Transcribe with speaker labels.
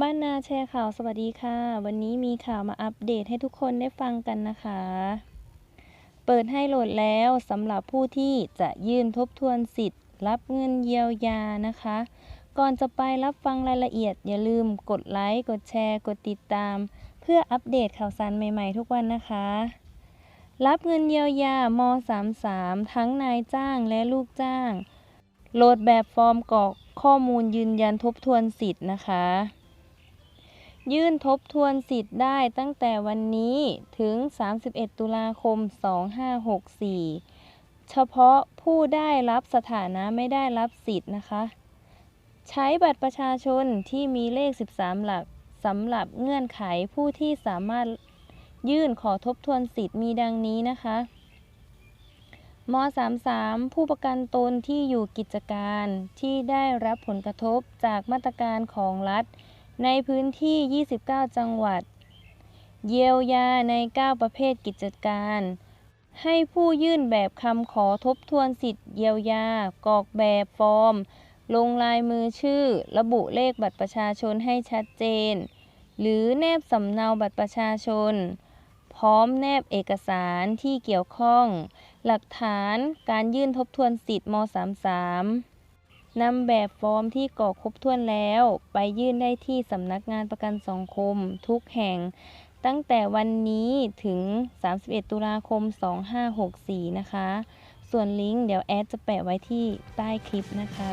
Speaker 1: บ้านนาแชร์ข่าวสวัสดีค่ะ วันนี้มีข่าวมาอัปเดตให้ทุกคนได้ฟังกันนะคะ เปิดให้โหลดแล้วสำหรับผู้ที่จะยื่นทบทวนสิทธิ์ รับเงินเยียวยานะคะ ก่อนจะไปรับฟังรายละเอียด อย่าลืมกดไลค์กดแชร์ กดติดตาม เพื่ออัปเดตข่าวสารใหม่ๆ ทุกวันนะคะ รับเงินเยียวยาม33ทั้งนายจ้างและลูกจ้าง โหลดแบบฟอร์มกรอกข้อมูลยืนยันทบทวนสิทธิ์นะคะ ยื่นทบทวนสิทธิ์ได้ตั้งแต่วันนี้ถึง 31 ตุลาคม 2564 เฉพาะผู้ได้รับสถานะไม่ได้รับสิทธิ์นะคะ ใช้บัตรประชาชนที่มีเลข 13 หลักสำหรับเงื่อนไขผู้ที่สามารถยื่นขอทบทวนสิทธิ์มีดังนี้นะคะม .33 ผู้ประกันตนที่อยู่กิจการที่ได้รับผลกระทบจากมาตรการของรัฐ ในพื้นที่ 29 จังหวัด เยียวยาใน 9 ประเภทกิจการ ให้ผู้ยื่นแบบคำขอทบทวนสิทธิ์เยียวยา กรอกแบบฟอร์ม ลงลายมือชื่อ ระบุเลขบัตรประชาชนให้ชัดเจน หรือแนบสำเนาบัตรประชาชน พร้อมแนบเอกสารที่เกี่ยวข้อง หลักฐานการยื่นทบทวนสิทธิ์ม .33 นำแบบฟอร์มที่กรอกครบถ้วนแล้ว ไปยื่นได้ที่สำนักงานประกันสังคมทุกแห่ง ตั้งแต่วันนี้ถึง 31 ตุลาคม 2564 นะคะ ส่วนลิงก์เดี๋ยวแอดจะแปะไว้ที่ใต้คลิปนะคะ